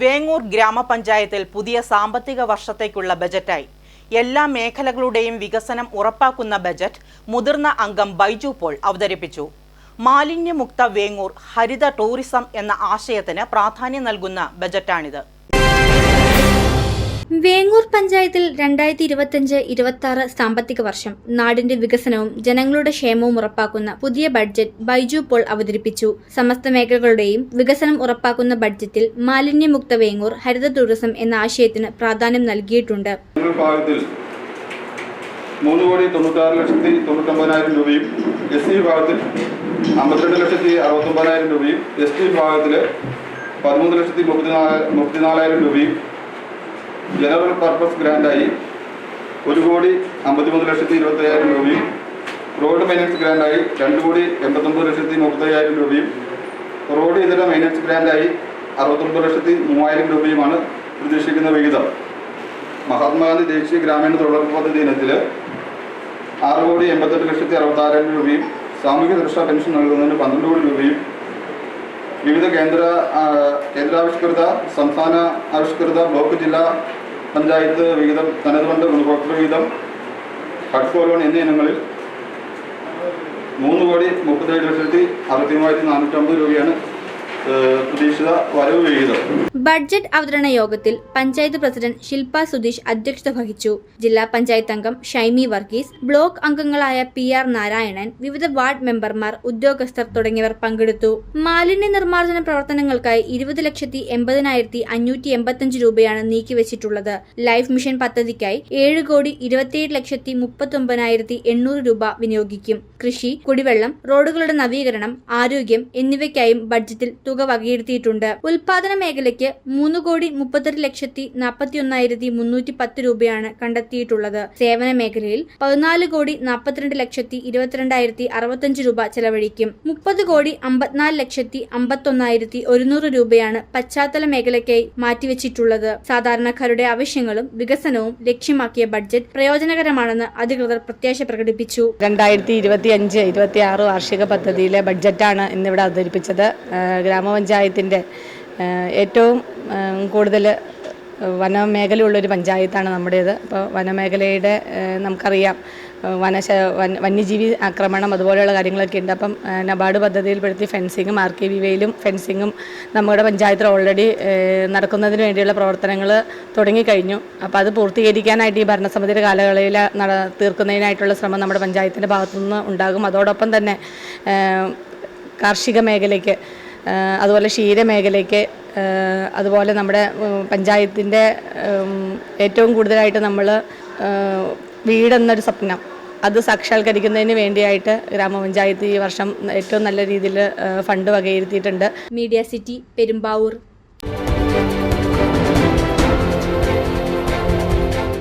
വേങ്ങൂർ ഗ്രാമപഞ്ചായത്തിൽ പുതിയ സാമ്പത്തിക വർഷത്തേക്കുള്ള ബജറ്റായി. എല്ലാ മേഖലകളുടെയും വികസനം ഉറപ്പാക്കുന്ന ബജറ്റ് മുതിർന്ന അംഗം ബൈജു പോൾ അവതരിപ്പിച്ചു. മാലിന്യമുക്ത വേങ്ങൂർ ഹരിത ടൂറിസം എന്ന ആശയത്തിന് പ്രാധാന്യം നൽകുന്ന ബജറ്റാണിത്. വേങ്ങൂർ പഞ്ചായത്തിൽ രണ്ടായിരത്തി ഇരുപത്തിയഞ്ച് ഇരുപത്തി ആറ് സാമ്പത്തിക വർഷം. നാടിന്റെ വികസനവും ജനങ്ങളുടെ ക്ഷേമവും ഉറപ്പാക്കുന്ന പുതിയ ബഡ്ജറ്റ് ബൈജു പോൾ അവതരിപ്പിച്ചു. സമസ്ത മേഖലകളുടെയും വികസനം ഉറപ്പാക്കുന്ന ബഡ്ജറ്റിൽ മാലിന്യമുക്ത വേങ്ങൂർ ഹരിത ടൂറിസം എന്ന ആശയത്തിന് പ്രാധാന്യം നൽകിയിട്ടുണ്ട്. ലക്ഷത്തി തൊണ്ണൂറ്റൊമ്പതിനായിരം രൂപയും രൂപയും പതിമൂന്ന് ലക്ഷത്തി മുപ്പത്തിനാല് മുപ്പത്തിനാലായിരം രൂപയും ജനറൽ പർപ്പസ് ഗ്രാൻഡായി ഒരു കോടി അമ്പത്തിമൂന്ന് ലക്ഷത്തി ഇരുപത്തയ്യായിരം രൂപയും റോഡ് മെയിന്റനൻസ് ഗ്രാൻഡായി രണ്ട് കോടി എൺപത്തൊമ്പത് ലക്ഷത്തി മുപ്പത്തയ്യായിരം രൂപയും റോഡ് ഇതര മെയിന്റനൻസ് ഗ്രാൻഡായി അറുപത്തൊമ്പത് ലക്ഷത്തി മൂവായിരം രൂപയുമാണ് പ്രതീക്ഷിക്കുന്ന വിഹിതം. മഹാത്മാഗാന്ധി ദേശീയ ഗ്രാമീണ തൊഴിലുറപ്പ് പദ്ധതി ഇനത്തിൽ ആറ് കോടി എൺപത്തെട്ട് ലക്ഷത്തി അറുപത്താറായിരം രൂപയും സാമൂഹ്യ സുരക്ഷാ പെൻഷൻ നൽകുന്നതിന് പന്ത്രണ്ട് കോടി രൂപയും വിവിധ കേന്ദ്ര കേന്ദ്രാവിഷ്കൃത സംസ്ഥാന ആവിഷ്കൃത ബ്ലോക്ക് ജില്ലാ പഞ്ചായത്ത് വിഹിതം തനതുകൊണ്ട് ഗുണഭോക്തൃ വിഹിതം ഹഡ്കോ ലോൺ എന്നീ ഇനങ്ങളിൽ മൂന്ന് കോടി മുപ്പത്തേഴ് ലക്ഷത്തി അറുപത്തി മൂവായിരത്തി നാനൂറ്റമ്പത് രൂപയാണ് ബഡ്ജറ്റ് അവതരണ യോഗത്തിൽ പഞ്ചായത്ത് പ്രസിഡന്റ് ശില്പ സുധീഷ് അധ്യക്ഷത വഹിച്ചു. ജില്ലാ പഞ്ചായത്ത് അംഗം ഷൈമി വർഗീസ് ബ്ലോക്ക് അംഗങ്ങളായ പി ആർ നാരായണൻ വിവിധ വാർഡ് മെമ്പർമാർ ഉദ്യോഗസ്ഥർ തുടങ്ങിയവർ പങ്കെടുത്തു. മാലിന്യ നിർമ്മാർജന പ്രവർത്തനങ്ങൾക്കായി ഇരുപത് ലക്ഷത്തി എൺപതിനായിരത്തി അഞ്ഞൂറ്റി എൺപത്തിയഞ്ച് രൂപയാണ് നീക്കിവച്ചിട്ടുള്ളത്. ലൈഫ് മിഷൻ പദ്ധതിക്കായി ഏഴ് കോടി ഇരുപത്തിയേഴ് ലക്ഷത്തി മുപ്പത്തി ഒമ്പതിനായിരത്തി എണ്ണൂറ് രൂപ വിനിയോഗിക്കും. കൃഷി കുടിവെള്ളം റോഡുകളുടെ നവീകരണം ആരോഗ്യം എന്നിവയ്ക്കായും ബഡ്ജറ്റിൽ തുക വകയിരുത്തിയിട്ടുണ്ട്. ഉൽപാദന മേഖലയ്ക്ക് മൂന്ന് കോടി മുപ്പത്തെട്ട് ലക്ഷത്തി നാൽപ്പത്തി ഒന്നായിരത്തി മുന്നൂറ്റി പത്ത് രൂപയാണ് കണ്ടെത്തിയിട്ടുള്ളത്. സേവന മേഖലയിൽ പതിനാല് കോടി നാൽപ്പത്തിരണ്ട് ലക്ഷത്തി ഇരുപത്തിരണ്ടായിരത്തി അറുപത്തഞ്ച് രൂപ ചെലവഴിക്കും. മുപ്പത് കോടി അമ്പത്തിനാല് ലക്ഷത്തി അമ്പത്തൊന്നായിരത്തി ഒരുന്നൂറ് രൂപയാണ് പശ്ചാത്തല മേഖലയ്ക്കായി മാറ്റിവെച്ചിട്ടുള്ളത്. സാധാരണക്കാരുടെ ആവശ്യങ്ങളും വികസനവും ലക്ഷ്യമാക്കിയ ബഡ്ജറ്റ് പ്രയോജനകരമാണെന്ന് അധികൃതർ പ്രത്യാശ പ്രകടിപ്പിച്ചു. രണ്ടായിരത്തി ഇരുപത്തി അഞ്ച് ഇരുപത്തി ആറ് വാർഷിക പദ്ധതിയിലെ ബഡ്ജറ്റാണ് ഇന്നിവിടെ അവതരിപ്പിച്ചത്. ആ, ഗ്രാമപഞ്ചായത്തിന്റെ ഏറ്റവും കൂടുതൽ വനമേഖലയുള്ളൊരു പഞ്ചായത്താണ് നമ്മുടേത്. അപ്പോൾ വനമേഖലയുടെ നമുക്കറിയാം വനശ വന- വന്യജീവി ആക്രമണം അതുപോലെയുള്ള കാര്യങ്ങളൊക്കെ ഉണ്ട്. അപ്പം നബാർഡ് പദ്ധതിയിൽപ്പെടുത്തി ഫെൻസിങ്ങും ആർ കെ വി വയിലും ഫെൻസിങ്ങും നമ്മുടെ പഞ്ചായത്തിൽ ഓൾറെഡി നടക്കുന്നതിന് വേണ്ടിയുള്ള പ്രവർത്തനങ്ങൾ തുടങ്ങിക്കഴിഞ്ഞു. അപ്പോൾ അത് പൂർത്തീകരിക്കാനായിട്ട് ഈ ഭരണസമിതിയുടെ കാലയളവിൽ നട തീർക്കുന്നതിനായിട്ടുള്ള ശ്രമം നമ്മുടെ പഞ്ചായത്തിന്റെ ഭാഗത്തുനിന്ന് ഉണ്ടാകും. അതോടൊപ്പം തന്നെ കാർഷിക മേഖലയ്ക്ക് അതുപോലെ ക്ഷീരമേഖലയ്ക്ക് അതുപോലെ നമ്മുടെ പഞ്ചായത്തിന്റെ ഏറ്റവും കൂടുതലായിട്ട് നമ്മൾ വീടെന്നൊരു സ്വപ്നം. അത് സാക്ഷാത്കരിക്കുന്നതിന് വേണ്ടിയായിട്ട് ഗ്രാമപഞ്ചായത്ത് ഈ വർഷം ഏറ്റവും നല്ല രീതിയിൽ ഫണ്ട് വകയിരുത്തിയിട്ടുണ്ട്. Media city Perumbavoor